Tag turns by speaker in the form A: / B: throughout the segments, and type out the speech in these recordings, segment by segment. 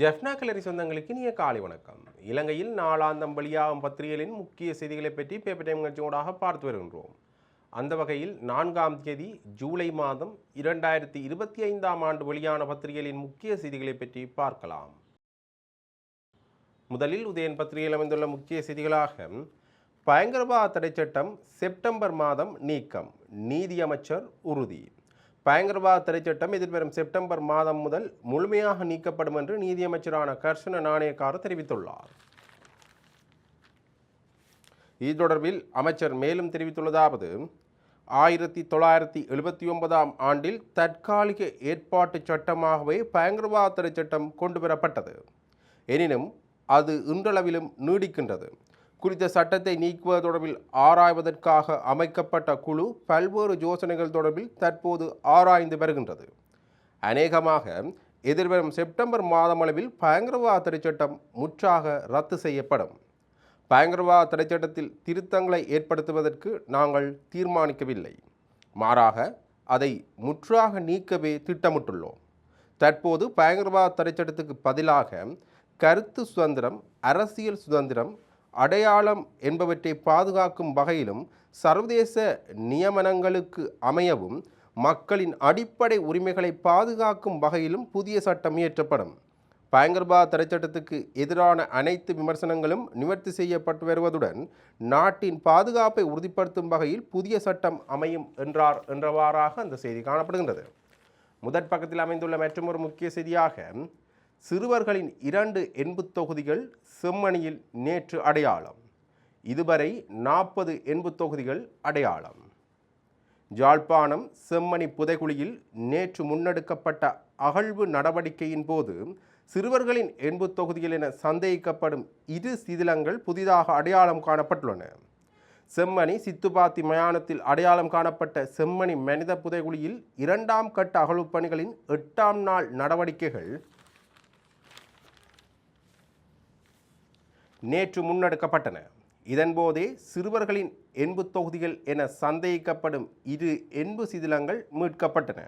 A: ஜெஃப்னா கிளரி சொந்தங்களுக்கு நீ காலை வணக்கம். இலங்கையில் நாளாந்தம் வெளியாகும் பத்திரிகைகளின் முக்கிய செய்திகளை பற்றி பேப்பர் டைம் நிகழ்ச்சியோடாக பார்த்து வருகின்றோம். அந்த வகையில் நான்காம் தேதி ஜூலை மாதம் இரண்டாயிரத்தி இருபத்தி ஐந்தாம் ஆண்டு வெளியான பத்திரிகைகளின் முக்கிய செய்திகளை பற்றி பார்க்கலாம். முதலில் உதயன் பத்திரிகையில் அமைந்துள்ள முக்கிய செய்திகளாக பயங்கரவாத தடை சட்டம் செப்டம்பர் மாதம் நீக்கம் நீதியமைச்சர் உறுதி. பயங்கரவாத திரைச்சட்டம் எதிர்வரும் செப்டம்பர் மாதம் முதல் முழுமையாக நீக்கப்படும் என்று நீதியமைச்சரான கர்ஷன நாணயக்கார தெரிவித்துள்ளார். இது தொடர்பில் அமைச்சர் மேலும் தெரிவித்துள்ளதாவது ஆயிரத்தி தொள்ளாயிரத்தி எழுபத்தி ஒன்பதாம் ஆண்டில் தற்காலிக ஏற்பாட்டு சட்டமாகவே பயங்கரவாத தடை சட்டம் கொண்டு வரப்பட்டது எனினும் அது இன்றளவிலும் நீடிக்கின்றது. குறித்த சட்டத்தை நீக்குவது தொடர்பில் ஆராய்வதற்காக அமைக்கப்பட்ட குழு பல்வேறு யோசனைகள் தொடர்பில் தற்போது ஆராய்ந்து வருகின்றது. அநேகமாக எதிர்வரும் செப்டம்பர் மாதமளவில் பயங்கரவாத தடைச்சட்டம் முற்றாக ரத்து செய்யப்படும். பயங்கரவாத தடைச்சட்டத்தில் திருத்தங்களை ஏற்படுத்துவதற்கு நாங்கள் தீர்மானிக்கவில்லை. மாறாக அதை முற்றாக நீக்கவே திட்டமிட்டுள்ளோம். தற்போது பயங்கரவாத தடைச்சட்டத்துக்கு பதிலாக கருத்து சுதந்திரம் அரசியல் சுதந்திரம் அடையாளம் என்பவற்றை பாதுகாக்கும் வகையிலும் சர்வதேச நியமனங்களுக்கு அமையவும் மக்களின் அடிப்படை உரிமைகளை பாதுகாக்கும் வகையிலும் புதிய சட்டம் இயற்றப்படும். பயங்கரவாத தடைச்சட்டத்துக்கு எதிரான அனைத்து விமர்சனங்களும் நிவர்த்தி செய்யப்பட்டு வருவதுடன் நாட்டின் பாதுகாப்பை உறுதிப்படுத்தும் வகையில் புதிய சட்டம் அமையும் என்றார் என்றவாறாக அந்த செய்தி காணப்படுகின்றது. முதற் பக்கத்தில் அமைந்துள்ள மற்றொரு முக்கிய செய்தியாக சிறுவர்களின் இரண்டு எண்புத் தொகுதிகள் செம்மணியில் நேற்று அடையாளம். இதுவரை நாற்பது எண்புத் தொகுதிகள் அடையாளம். ஜாழ்ப்பாணம் செம்மணி புதைகுழியில் நேற்று முன்னெடுக்கப்பட்ட அகழ்வு நடவடிக்கையின் போது சிறுவர்களின் எண்பு தொகுதிகள் என சந்தேகிக்கப்படும் இரு சிதிலங்கள் புதிதாக அடையாளம் காணப்பட்டுள்ளன. செம்மணி சித்துப்பாத்தி மயானத்தில் அடையாளம் காணப்பட்ட செம்மணி மனித புதைகுழியில் இரண்டாம் கட்ட அகழ்வுப் பணிகளின் எட்டாம் நாள் நடவடிக்கைகள் நேற்று முன்னெடுக்கப்பட்டன. இதன்போதே சிறுவர்களின் எண்பு தொகுதிகள் என சந்தேகிக்கப்படும் இரு எண்பு சிதிலங்கள் மீட்கப்பட்டன.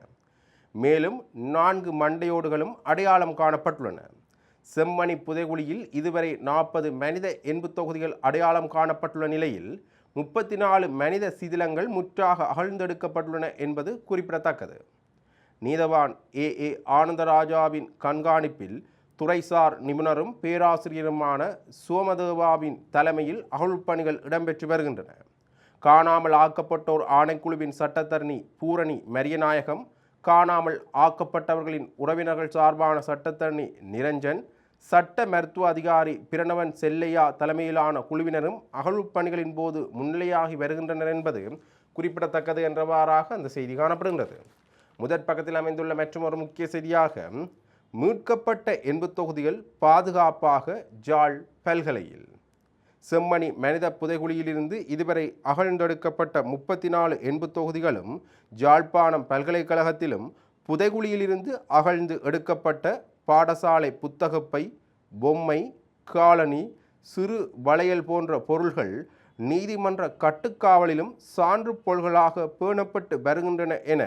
A: மேலும் நான்கு மண்டையோடுகளும் அடையாளம் காணப்பட்டுள்ளன. செம்மணி புதைகுழியில் இதுவரை நாற்பது மனித எண்பு தொகுதிகள் அடையாளம் காணப்பட்டுள்ள நிலையில் முப்பத்தி நாலு மனித சிதிலங்கள் முற்றாக அகழ்ந்தெடுக்கப்பட்டுள்ளன என்பது குறிப்பிடத்தக்கது. நீதவான் ஏ ஏ ஆனந்தராஜாவின் கண்காணிப்பில் துறைசார் நிபுணரும் பேராசிரியருமான சோமதேவாவின் தலைமையில் அகழ்ப்பணிகள் இடம்பெற்று வருகின்றன. காணாமல் ஆக்கப்பட்டோர் ஆணைக்குழுவின் சட்டத்தரணி பூரணி மரியநாயகம் காணாமல் ஆக்கப்பட்டவர்களின் உறவினர்கள் சார்பான சட்டத்தரணி நிரஞ்சன் சட்ட மருத்துவ அதிகாரி பிரணவன் செல்லையா தலைமையிலான குழுவினரும் அகழ்வுப் பணிகளின் போது முன்னிலையாகி வருகின்றனர் என்பது குறிப்பிடத்தக்கது என்றவாறாக அந்த செய்தி காணப்படுகின்றது. முதற் பக்கத்தில் அமைந்துள்ள மற்றும் ஒரு முக்கிய செய்தியாக மீட்கப்பட்ட எண்பு தொகுதிகள் பாதுகாப்பாக ஜாழ் பல்கலையில். செம்மணி மனித புதைகுழியிலிருந்து இதுவரை அகழ்ந்தெடுக்கப்பட்ட முப்பத்தி நாலு எண்பு தொகுதிகளும் ஜாழ்ப்பாணம் பல்கலைக்கழகத்திலும் புதைகுழியிலிருந்து அகழ்ந்து எடுக்கப்பட்ட பாடசாலை புத்தகப்பை பொம்மை காலனி சிறு வளையல் போன்ற பொருள்கள் நீதிமன்ற கட்டுக்காவலிலும் சான்று பொருள்களாக பேணப்பட்டு வருகின்றன என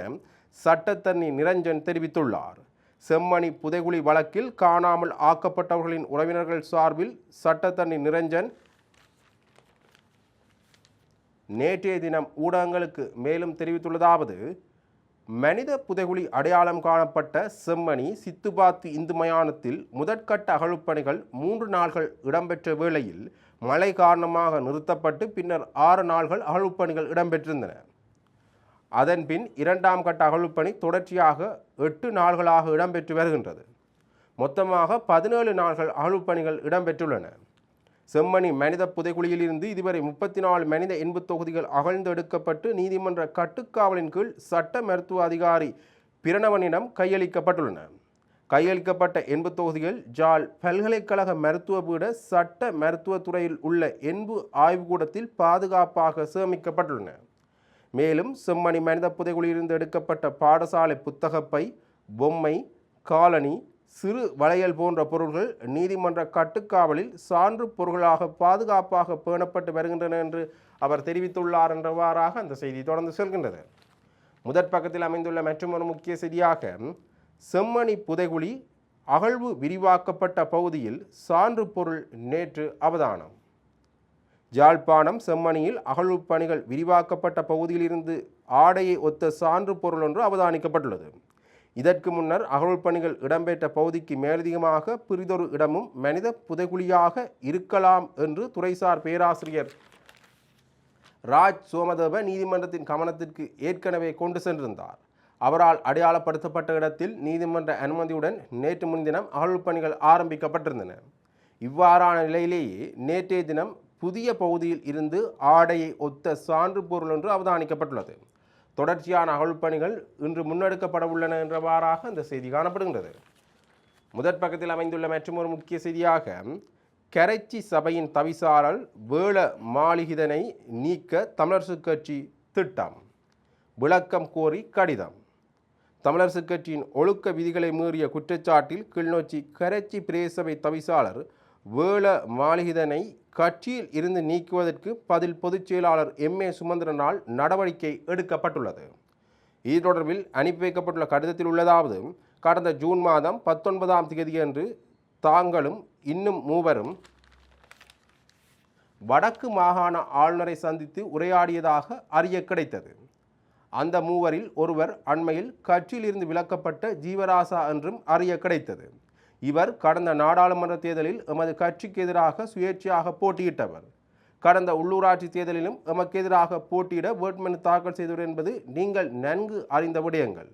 A: சட்டத்தண்ணி நிரஞ்சன் தெரிவித்துள்ளார். செம்மணி புதைகுழி வழக்கில் காணாமல் ஆக்கப்பட்டவர்களின் உறவினர்கள் சார்பில் சட்டத்தண்ணி நிரஞ்சன். நேற்றைய தினம் ஊடகங்களுக்கு மேலும் தெரிவித்துள்ளதாவது மனித புதைகுழி அடையாளம் காணப்பட்ட செம்மணி சித்துபாத்து இந்து மயானத்தில் முதற்கட்ட அகழ்வுப்பணிகள் மூன்று நாள்கள் இடம்பெற்ற வேளையில் மழை காரணமாக நிறுத்தப்பட்டு பின்னர் ஆறு நாள்கள் அகழ்வுப்பணிகள் இடம்பெற்றிருந்தன. அதன்பின் இரண்டாம் கட்ட அகழ்வுப்பணி தொடர்ச்சியாக எட்டு நாள்களாக இடம்பெற்று வருகின்றது. மொத்தமாக பதினேழு நாள்கள் அகழ்வுப்பணிகள் இடம்பெற்றுள்ளன. செம்மணி மனித புதைக்குழியிலிருந்து இதுவரை முப்பத்தி நாலு மனித எண்பு தொகுதிகள் அகழ்ந்தெடுக்கப்பட்டு நீதிமன்ற கட்டுக்காவலின் கீழ் சட்ட மருத்துவ அதிகாரி பிரணவனிடம் கையளிக்கப்பட்டுள்ளன. கையளிக்கப்பட்ட எண்பு தொகுதிகள் ஜால் பல்கலைக்கழக மருத்துவ பீட சட்ட மருத்துவத்துறையில் உள்ள எண்பு ஆய்வுக்கூடத்தில் பாதுகாப்பாக சேமிக்கப்பட்டுள்ளன. மேலும் செம்மணி மனித புதைகுழியிலிருந்து எடுக்கப்பட்ட பாடசாலை புத்தகப்பை பொம்மை காலனி சிறு வளையல் போன்ற பொருள்கள் நீதிமன்ற கட்டுக்காவலில் சான்று பொருள்களாக பாதுகாப்பாக பேணப்பட்டு வருகின்றன என்று அவர் தெரிவித்துள்ளார் என்றவாறாக அந்த செய்தி தொடர்ந்து செல்கின்றது. முதற் பக்கத்தில் அமைந்துள்ள மற்றொரு முக்கிய செய்தியாக செம்மணி புதைகுழி அகழ்வு விரிவாக்கப்பட்ட பகுதியில் சான்று பொருள் நேற்று அவதானம். ஜாழ்ப்பாணம் செம்மணியில் அகழ்வுப்பணிகள் விரிவாக்கப்பட்ட பகுதியிலிருந்து ஆடையை ஒத்த சான்று பொருள் ஒன்று அவதானிக்கப்பட்டுள்ளது. இதற்கு முன்னர் அகழ்வுப்பணிகள் இடம்பெற்ற பகுதிக்கு மேலதிகமாக பிரிதொரு இடமும் மனித புதைகுழியாக இருக்கலாம் என்று துறைசார் பேராசிரியர் ராஜ் சோமதேவ நீதிமன்றத்தின் கவனத்திற்கு ஏற்கனவே கொண்டு சென்றிருந்தார். அவரால் அடையாளப்படுத்தப்பட்ட இடத்தில் நீதிமன்ற அனுமதியுடன் நேற்று முன்தினம் அகழ்வுப்பணிகள் ஆரம்பிக்கப்பட்டிருந்தன. இவ்வாறான நிலையிலேயே நேற்றைய தினம் புதிய பகுதியில் இருந்து ஆடையை ஒத்த சான்று பொருள் என்று அவதானிக்கப்பட்டுள்ளது. தொடர்ச்சியான அகழ்வுப் பணிகள் இன்று முன்னெடுக்கப்பட உள்ளன என்றவாறாக இந்த செய்தி காணப்படுகின்றது. முதற் பக்கத்தில் அமைந்துள்ள மற்றொரு முக்கிய செய்தியாக கரைச்சி சபையின் தவிசாளர் வேள மாளிகிதனை நீக்க தமிழரசு கட்சி திட்டம் விளக்கம் கோரி கடிதம். தமிழரசு கட்சியின் ஒழுக்க விதிகளை மீறிய குற்றச்சாட்டில் கிளிநொச்சி கரைச்சி பிரேசபை தவிசாளர் வேள மாளிகிதனை கட்சியில் இருந்து நீக்குவதற்கு பதில் பொதுச் செயலாளர் எம். ஏ. சுமந்திரனால் நடவடிக்கை எடுக்கப்பட்டுள்ளது. இது தொடர்பில் அனுப்பி வைக்கப்பட்டுள்ள கடிதத்தில் உள்ளதாவது கடந்த ஜூன் மாதம் பத்தொன்பதாம் தேதியன்று தாங்களும் இன்னும் மூவரும் வடக்கு மாகாண ஆளுநரை சந்தித்து உரையாடியதாக அறிய கிடைத்தது. அந்த மூவரில் ஒருவர் அண்மையில் கட்சியிலிருந்து விலக்கப்பட்ட ஜீவராசா என்றும் அறிய கிடைத்தது. இவர் கடந்த நாடாளுமன்ற தேர்தலில் எமது கட்சிக்கு எதிராக சுயேட்சையாக போட்டியிட்டவர். கடந்த உள்ளூராட்சி தேர்தலிலும் எமக்கு எதிராக போட்டியிட வேட்புமனு தாக்கல் செய்தவர் என்பது நீங்கள் நன்கு அறிந்த விடயங்கள்.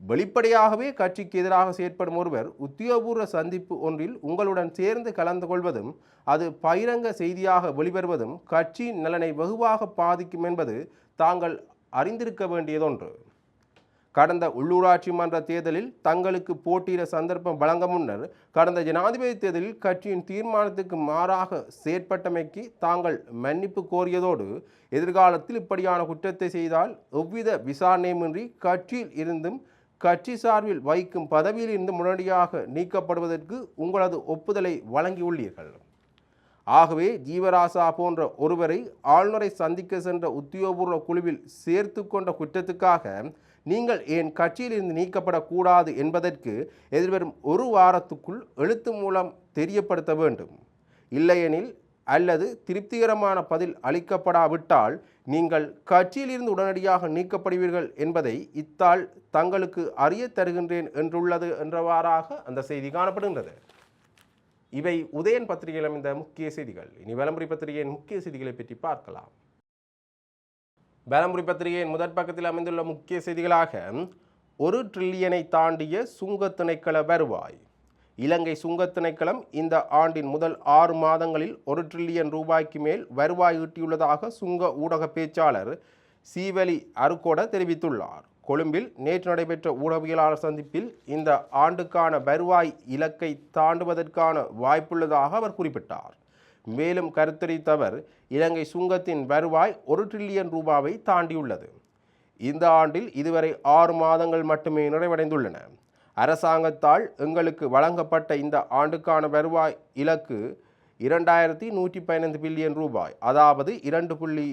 A: வெளிப்படையாகவே கட்சிக்கு எதிராக செயற்படும் ஒருவர் உத்தியோகபூர்வ சந்திப்பு ஒன்றில் உங்களுடன் சேர்ந்து கலந்து கொள்வதும் அது பகிரங்க செய்தியாக வெளிவருவதும் கட்சியின் நலனை வெகுவாக பாதிக்கும் என்பது தாங்கள் அறிந்திருக்க வேண்டியதொன்று. கடந்த உள்ளூராட்சி மன்ற தேர்தலில் தங்களுக்கு போட்டியிட சந்தர்ப்பம் வழங்க முன்னர் கடந்த ஜனாதிபதி தேர்தலில் கட்சியின் தீர்மானத்துக்கு மாறாக செயற்பட்டமைக்கு தாங்கள் மன்னிப்பு கோரியதோடு எதிர்காலத்தில் இப்படியான குற்றத்தை செய்தால் எவ்வித விசாரணையுமின்றி கட்சியில் இருந்தும் கட்சி சார்பில் வைக்கும் பதவியில் இருந்து உடனடியாக நீக்கப்படுவதற்கு உங்களது ஒப்புதலை வழங்கியுள்ளீர்கள். ஆகவே ஜீவராசா போன்ற ஒருவரை ஆளுநரை சந்திக்க சென்ற உத்தியோகபூர்வ குழுவில் சேர்த்து கொண்ட குற்றத்துக்காக நீங்கள் ஏன் கட்சியிலிருந்து நீக்கப்படக்கூடாது என்பதற்கு எதிர்வரும் ஒரு வாரத்துக்குள் எழுத்து மூலம் தெரியப்படுத்த வேண்டும். இல்லையெனில் அல்லது திருப்திகரமான பதில் அளிக்கப்படாவிட்டால் நீங்கள் கட்சியிலிருந்து உடனடியாக நீக்கப்படுவீர்கள் என்பதை இத்தால் தங்களுக்கு அறிய தருகின்றேன் என்றுள்ளது என்றவாறாக அந்த செய்தி காணப்படுகின்றது. இவை உதயன் பத்திரிகையில் அமைந்த முக்கிய செய்திகள். இனி வலம்புரி பத்திரிகையின் முக்கிய செய்திகளை பற்றி பார்க்கலாம். வலம்புரி பத்திரிகையின் முதற் பக்கத்தில் அமைந்துள்ள முக்கிய செய்திகளாக ஒரு ட்ரில்லியனை தாண்டிய சுங்க திணைக்கள வருவாய். இலங்கை சுங்க திணைக்களம் இந்த ஆண்டின் முதல் ஆறு மாதங்களில் ஒரு ட்ரில்லியன் ரூபாய்க்கு மேல் வருவாய் ஈட்டியுள்ளதாக சுங்க ஊடக பேச்சாளர் சீவலி அருக்கோட தெரிவித்துள்ளார். கொழும்பில் நேற்று நடைபெற்ற ஊடகவியலாளர் சந்திப்பில் இந்த ஆண்டுக்கான வருவாய் இலக்கை தாண்டுவதற்கான வாய்ப்புள்ளதாக அவர் குறிப்பிட்டார். மேலும் கருத்தரித்தவர் இலங்கை சுங்கத்தின் வருவாய் ஒரு ட்ரில்லியன் ரூபாவை தாண்டியுள்ளது. இந்த ஆண்டில் இதுவரை ஆறு மாதங்கள் மட்டுமே நிறைவடைந்துள்ளன. அரசாங்கத்தால் எங்களுக்கு வழங்கப்பட்ட இந்த ஆண்டுக்கான வருவாய் இலக்கு இரண்டாயிரத்தி நூற்றி பதினைந்து பில்லியன் ரூபாய். அதாவது இரண்டு புள்ளி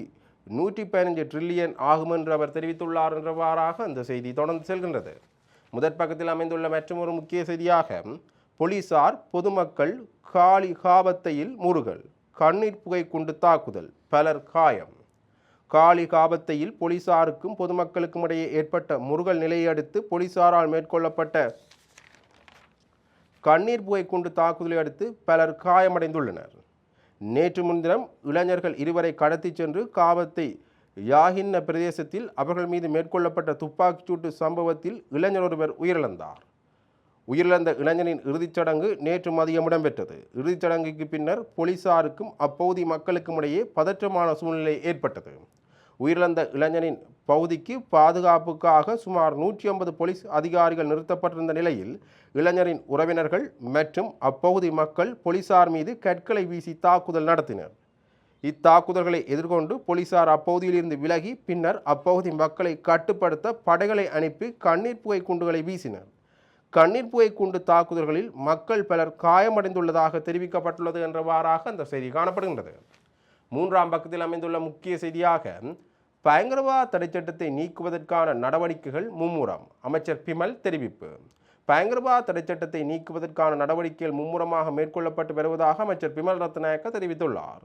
A: நூற்றி பதினஞ்சு ட்ரில்லியன் ஆகும் என்று அவர் தெரிவித்துள்ளார் என்றவாறாக அந்த செய்தி தொடர்ந்து செல்கின்றது. முதற் பக்கத்தில் அமைந்துள்ள மற்றொரு முக்கிய செய்தியாக போலீசார் பொதுமக்கள் காலி காபத்தையில் முருகல் கண்ணீர் புகை குண்டு தாக்குதல் பலர் காயம். காலி காபத்தையில் போலீசாருக்கும் பொதுமக்களுக்கும் இடையே ஏற்பட்ட முருகல் நிலையை அடுத்து போலீசாரால் மேற்கொள்ளப்பட்ட கண்ணீர் புகை குண்டு தாக்குதலை அடுத்து பலர் காயமடைந்துள்ளனர். நேற்று முன்தினம் இளைஞர்கள் இருவரை கடத்திச் சென்று காபத்தை யாகின்ன பிரதேசத்தில் அவர்கள் மீது மேற்கொள்ளப்பட்ட துப்பாக்கிச்சூட்டு சம்பவத்தில் இளைஞர் ஒருவர் உயிரிழந்தார். உயிரிழந்த இளைஞனின் இறுதிச் சடங்கு நேற்று மதியம் இடம்பெற்றது. இறுதிச் சடங்குக்கு பின்னர் போலீசாருக்கும் அப்பகுதி மக்களுக்கும் இடையே பதற்றமான சூழ்நிலை ஏற்பட்டது. உயிரிழந்த இளைஞனின் பகுதிக்கு பாதுகாப்புக்காக சுமார் நூற்றி ஐம்பது போலீஸ் அதிகாரிகள் நிறுத்தப்பட்டிருந்த நிலையில் இளைஞரின் உறவினர்கள் மற்றும் அப்பகுதி மக்கள் போலீசார் மீது கற்களை வீசி தாக்குதல் நடத்தினர். இத்தாக்குதல்களை எதிர்கொண்டு போலீசார் அப்பகுதியிலிருந்து விலகி பின்னர் அப்பகுதி மக்களை கட்டுப்படுத்த படைகளை அனுப்பி கண்ணீர் புகை குண்டுகளை வீசினர். கண்ணீர் புகை குண்டு தாக்குதல்களில் மக்கள் பலர் காயமடைந்துள்ளதாக தெரிவிக்கப்பட்டுள்ளது என்றவாறாக அந்த செய்தி காணப்படுகின்றது. மூன்றாம் பக்கத்தில் அமைந்துள்ள முக்கிய செய்தியாக பயங்கரவாத தடைச்சட்டத்தை நீக்குவதற்கான நடவடிக்கைகள் மும்முரம். அமைச்சர் பிமல் தெரிவிப்பு. பயங்கரவாத தடைச்சட்டத்தை நீக்குவதற்கான நடவடிக்கைகள் மும்முரமாக மேற்கொள்ளப்பட்டு வருவதாக அமைச்சர் பிமல் ரத்நாயக்க தெரிவித்துள்ளார்.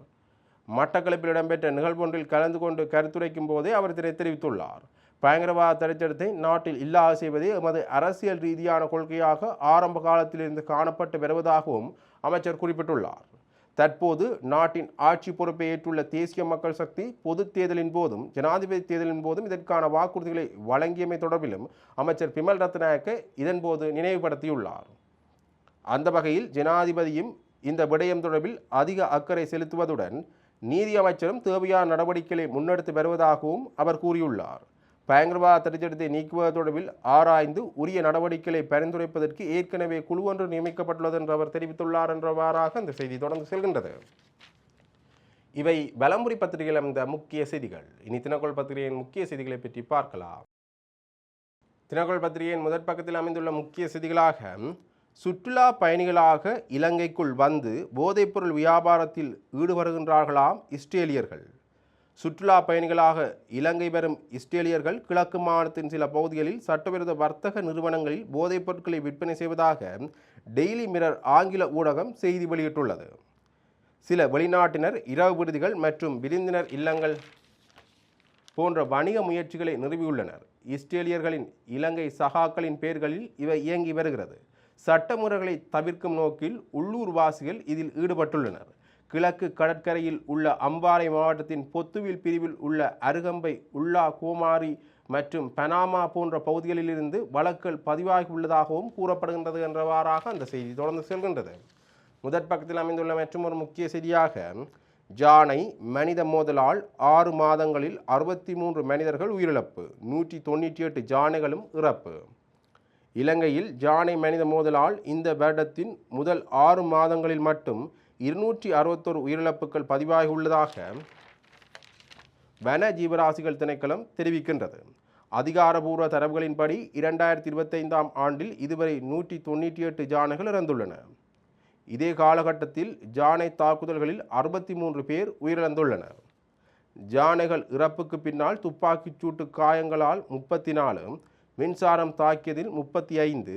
A: மட்டக்களப்பில் இடம்பெற்ற நிகழ்வொன்றில் கலந்து கொண்டு கருத்துரைக்கும் போதே அவர் இதனை தெரிவித்துள்ளார். பயங்கரவாத தடைச்சட்டத்தை நாட்டில் இல்லாத செய்வதே எமது அரசியல் ரீதியான கொள்கையாக ஆரம்ப காலத்திலிருந்து காணப்பட்டு வருவதாகவும் அமைச்சர் குறிப்பிட்டுள்ளார். தற்போது நாட்டின் ஆட்சி பொறுப்பை ஏற்றுள்ள தேசிய மக்கள் சக்தி பொதுத் தேர்தலின் போதும் ஜனாதிபதி தேர்தலின் போதும் இதற்கான வாக்குறுதிகளை வழங்கியமை தொடர்பிலும் அமைச்சர் பிமல் ரத்நாயக்க இதன்போது நினைவுபடுத்தியுள்ளார். அந்த வகையில் ஜனாதிபதியும் இந்த விடயம் தொடர்பில் அதிக அக்கறை செலுத்துவதுடன் நீதி அமைச்சரும் தேவையான நடவடிக்கைகளை முன்னெடுத்து வருவதாகவும் அவர் கூறியுள்ளார். பயங்கரவாத தடைச்சட்டத்தை நீக்குவது தொடர்பில் ஆராய்ந்து உரிய நடவடிக்கைகளை பரிந்துரைப்பதற்கு ஏற்கனவே குழு ஒன்று நியமிக்கப்பட்டுள்ளது என்று அவர் தெரிவித்துள்ளார் என்றவாறாக இந்த செய்தி தொடர்ந்து செல்கின்றது. இவை வலம்புரி பத்திரிகையில் அமைந்த முக்கிய செய்திகள். இனி தினக்கோள் பத்திரிகையின் முக்கிய செய்திகளை பற்றி பார்க்கலாம். தினக்கோள் பத்திரிகையின் முதற் பக்கத்தில் அமைந்துள்ள முக்கிய செய்திகளாக சுற்றுலா பயணிகளாக இலங்கைக்குள் வந்து போதைப்பொருள் வியாபாரத்தில் ஈடுபடுகின்றார்களாம் இஸ்ரேலியர்கள். சுற்றுலா பயணிகளாக இலங்கை வரும் இஸ்ரேலியர்கள் கிழக்கு மாநிலத்தின் சில பகுதிகளில் சட்டவிரோத வர்த்தக நிறுவனங்களில் போதைப் பொருட்களை விற்பனை செய்வதாக டெய்லி மிரர் ஆங்கில ஊடகம் செய்தி வெளியிட்டுள்ளது. சில வெளிநாட்டினர் இரவு விடுதிகள் மற்றும் விருந்தினர் இல்லங்கள் போன்ற வணிக முயற்சிகளை நிறுவியுள்ளனர். இஸ்ரேலியர்களின் இலங்கை சகாக்களின் பெயர்களில் இவை இயங்கி வருகிறது. சட்டமுறைகளை தவிர்க்கும் நோக்கில் உள்ளூர்வாசிகள் இதில் ஈடுபட்டுள்ளனர். கிழக்கு கடற்கரையில் உள்ள அம்பாறை மாவட்டத்தின் பொத்துவில் பிரிவில் உள்ள அருகம்பை உள்ளா கோமாரி மற்றும் பனாமா போன்ற பகுதிகளிலிருந்து வழக்குகள் பதிவாகியுள்ளதாகவும் கூறப்படுகின்றது என்றவாறாக அந்த செய்தி தொடர்ந்து செல்கின்றது. முதற் பக்கத்தில் அமைந்துள்ள மற்றும் ஒரு முக்கிய செய்தியாக ஜானை மனித மோதலால் ஆறு மாதங்களில் அறுபத்தி மூன்று மனிதர்கள் உயிரிழப்பு நூற்றி தொண்ணூற்றி எட்டு ஜானைகளும் இறப்பு. இலங்கையில் ஜானை மனித மோதலால் இந்த வருடத்தின் முதல் ஆறு மாதங்களில் மட்டும் இருநூற்றி அறுபத்தொரு உயிரிழப்புகள் பதிவாகியுள்ளதாக வன ஜீவராசிகள் திணைக்களம் தெரிவிக்கின்றது. அதிகாரபூர்வ தரவுகளின்படி இரண்டாயிரத்தி இருபத்தைந்தாம் ஆண்டில் இதுவரை நூற்றி தொண்ணூற்றி எட்டு ஜானைகள் இறந்துள்ளன. இதே காலகட்டத்தில் ஜானை தாக்குதல்களில் அறுபத்தி மூன்று பேர் உயிரிழந்துள்ளனர். ஜானைகள் இறப்புக்கு பின்னால் துப்பாக்கிச் சூட்டு காயங்களால் முப்பத்தி நாலு மின்சாரம் தாக்கியதில் முப்பத்தி ஐந்து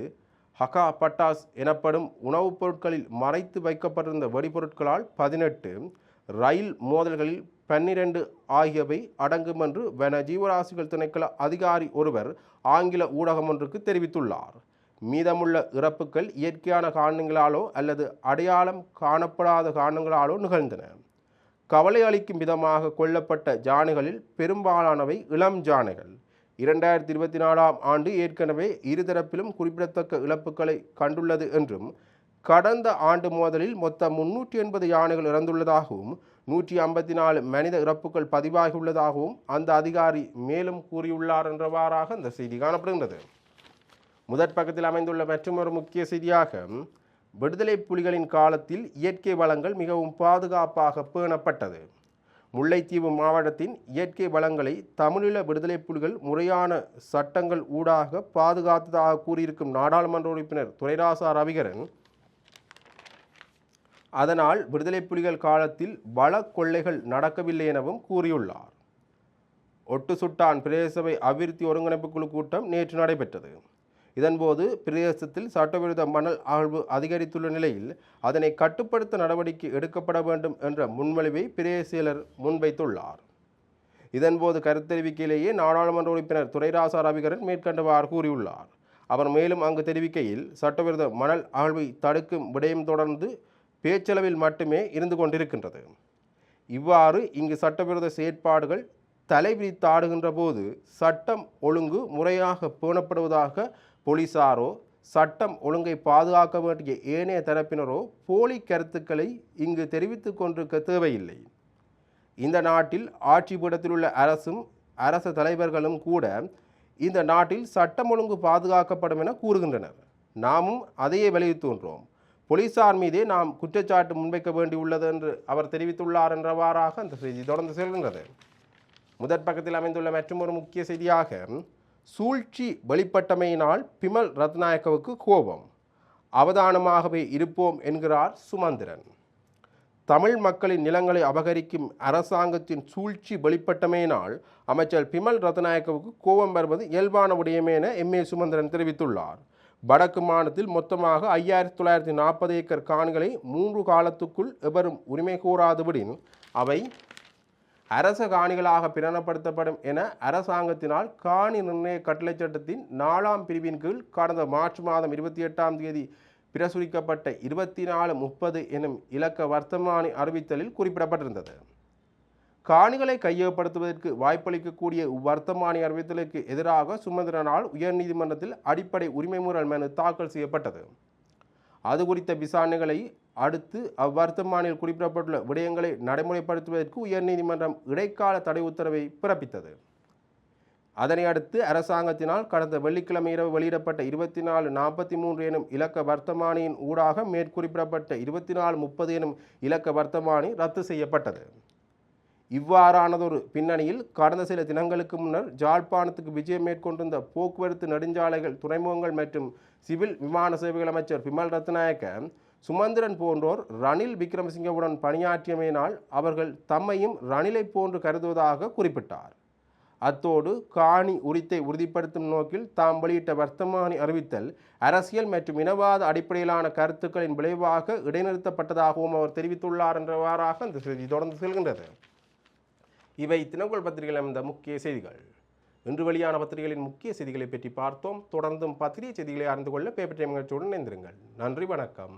A: ஹகா பட்டாஸ் எனப்படும் உணவுப் பொருட்களில் மறைத்து வைக்கப்பட்டிருந்த வெடிபொருட்களால் பதினெட்டு ரயில் மோதல்களில் பன்னிரண்டு ஆகியவை அடங்கும் என்று வன ஜீவராசிகள் திணைக்கள அதிகாரி ஒருவர் ஆங்கில ஊடகம் ஒன்றுக்கு தெரிவித்துள்ளார். மீதமுள்ள இறப்புகள் இயற்கையான காரணங்களாலோ அல்லது அடையாளம் காணப்படாத காரணங்களாலோ நிகழ்ந்தன. கவலை அளிக்கும் விதமாக கொல்லப்பட்ட ஜானைகளில் பெரும்பாலானவை இளம் ஜானைகள் இரண்டாயிரத்தி இருபத்தி நாலாம் ஆண்டு ஏற்கனவே இருதரப்பிலும் குறிப்பிடத்தக்க இழப்புகளை கண்டுள்ளது என்றும் கடந்த ஆண்டு மோதலில் மொத்தம் முன்னூற்றி எண்பது யானைகள் இறந்துள்ளதாகவும் நூற்றி ஐம்பத்தி நாலு மனித இறப்புகள் பதிவாகியுள்ளதாகவும் அந்த அதிகாரி மேலும் கூறியுள்ளார் என்றவாறாக அந்த செய்தி காணப்படுகின்றது. முதற் பக்கத்தில் அமைந்துள்ள மற்றொரு முக்கிய செய்தியாக விடுதலை புலிகளின் காலத்தில் இயற்கை வளங்கள் மிகவும் பாதுகாப்பாக பேணப்பட்டது. முல்லைத்தீவு மாவட்டத்தின் இயற்கை வளங்களை தமிழீழ விடுதலை புலிகள் முறையான சட்டங்கள் ஊடாக பாதுகாத்ததாக கூறியிருக்கும் நாடாளுமன்ற உறுப்பினர் துரைராசா ரவிகரன் அதனால் விடுதலை புலிகள் காலத்தில் வள கொள்ளைகள் நடக்கவில்லை எனவும் கூறியுள்ளார். ஒட்டு சுட்டான் பிரதேசபை அபிவிருத்தி ஒருங்கிணைப்பு குழு கூட்டம் நேற்று நடைபெற்றது. இதன்போது பிரதேசத்தில் சட்டவிரோத மணல் அகழ்வு அதிகரித்துள்ள நிலையில் அதனை கட்டுப்படுத்த நடவடிக்கை எடுக்கப்பட வேண்டும் என்ற முன்மொழிவை பிரேசியலர் முன்வைத்துள்ளார். இதன்போது கருத்தெரிவிக்கையிலேயே நாடாளுமன்ற உறுப்பினர் துரைராசா ரவிகரன் மேற்கண்டவாறு கூறியுள்ளார். அவர் மேலும் அங்கு தெரிவிக்கையில் சட்டவிரோத மணல் அகழ்வை தடுக்கும் விடயம் தொடர்ந்து பேச்சளவில் மட்டுமே இருந்து கொண்டிருக்கின்றது. இவ்வாறு இங்கு சட்டவிரோத செயற்பாடுகள் தலைவிரித்தாடுகின்ற போது சட்டம் ஒழுங்கு முறையாக பேணப்படுவதாக போலீசாரோ சட்டம் ஒழுங்கை பாதுகாக்க வேண்டிய ஏனைய தரப்பினரோ போலி கருத்துக்களை இங்கு தெரிவித்து கொண்டிருக்க தேவையில்லை. இந்த நாட்டில் ஆட்சி பீடத்தில் உள்ள அரசும் அரச தலைவர்களும் கூட இந்த நாட்டில் சட்டம் ஒழுங்கு பாதுகாக்கப்படும் என கூறுகின்றனர். நாமும் அதையே வலியுறுத்துகின்றோம் போலீசார் மீதே நாம் குற்றச்சாட்டு முன்வைக்க வேண்டியுள்ளது என்று அவர் தெரிவித்துள்ளார் என்றவாறாக அந்த செய்தி தொடர்ந்து செல்கின்றது. முதற் பக்கத்தில் அமைந்துள்ள மற்றொரு முக்கிய செய்தியாக சூழ்ச்சி வெளிப்பட்டமையினால் பிமல் ரத்நாயக்கவுக்கு கோபம். அவதானமாகவே இருப்போம் என்கிறார் சுமந்திரன். தமிழ் மக்களின் நிலங்களை அபகரிக்கும் அரசாங்கத்தின் சூழ்ச்சி வெளிப்பட்டமையினால் அமைச்சர் பிமல் ரத்நாயக்கவுக்கு கோபம் வருவது இயல்பான விடயமே என எம். ஏ. சுமந்திரன் தெரிவித்துள்ளார். வடக்கு மாநிலத்தில் மொத்தமாக ஐயாயிரத்தி தொள்ளாயிரத்தி நாற்பது ஏக்கர் காணிகளை மூன்று காலத்துக்குள் எவரும் உரிமை கோராதபடின் அவை அரச காணிகளாக பிரகடனப்படுத்தப்படும் என அரசாங்கத்தினால் காணி நிர்ணய கட்டளைச் சட்டத்தின் நாலாம் பிரிவின் கீழ் கடந்த மார்ச் மாதம் இருபத்தி எட்டாம் தேதி பிரசுரிக்கப்பட்ட இருபத்தி நாலு முப்பது எனும் இலக்க வர்த்தமானி அறிவித்தலில் குறிப்பிடப்பட்டிருந்தது. காணிகளை கையகப்படுத்துவதற்கு வாய்ப்பளிக்கக்கூடிய வர்த்தமானி அறிவித்தலுக்கு எதிராக சுமந்திரனால் உயர்நீதிமன்றத்தில் அடிப்படை உரிமை மீறல் மனு தாக்கல் செய்யப்பட்டது. அது குறித்த விசாரணைகளை அடுத்து அவ்வர்த்தமானில் குறிப்பிடப்பட்டுள்ள விடயங்களை நடைமுறைப்படுத்துவதற்கு உயர்நீதிமன்றம் இடைக்கால தடை உத்தரவை பிறப்பித்தது. அதனை அடுத்து அரசாங்கத்தினால் கடந்த வெள்ளிக்கிழமை இரவு வெளியிடப்பட்ட இருபத்தி நாலு நாற்பத்தி மூன்று எனும் இலக்க வர்த்தமானியின் ஊடாக மேற்குறிப்பிடப்பட்ட இருபத்தி நாலு முப்பது எனும் இலக்க வர்த்தமானி ரத்து செய்யப்பட்டது. இவ்வாறானதொரு பின்னணியில் கடந்த சில தினங்களுக்கு முன்னர் ஜாழ்ப்பாணத்துக்கு விஜயம் மேற்கொண்டிருந்த போக்குவரத்து நெடுஞ்சாலைகள் துறைமுகங்கள் மற்றும் சிவில் விமான சேவைகள் அமைச்சர் பிமல் ரத்நாயக்க சுமந்திரன் போன்றோர் ரணில் விக்ரமசிங்கவுடன் பணியாற்றியமையினால் அவர்கள் தம்மையும் ரணிலை போன்று கருதுவதாக குறிப்பிட்டார். அத்தோடு காணி உரித்தை உறுதிப்படுத்தும் நோக்கில் தாம் வெளியிட்ட வர்த்தமானி அறிவித்தல் அரசியல் மற்றும் இனவாத அடிப்படையிலான கருத்துக்களின் விளைவாக இடைநிறுத்தப்பட்டதாகவும் அவர் தெரிவித்துள்ளார் என்றவாறாக அந்த செய்தி தொடர்ந்து செல்கின்றது. இவை தினக்குள் பத்திரிகையில் அமைந்த முக்கிய செய்திகள். இன்று வெளியான பத்திரிகைகளின் முக்கிய செய்திகளை பற்றி பார்த்தோம். தொடர்ந்தும் பத்திரிகை செய்திகளை அறிந்து கொள்ள பேப்பர் டைம் நிகழ்ச்சியுடன் இணைந்திருங்கள். நன்றி வணக்கம்.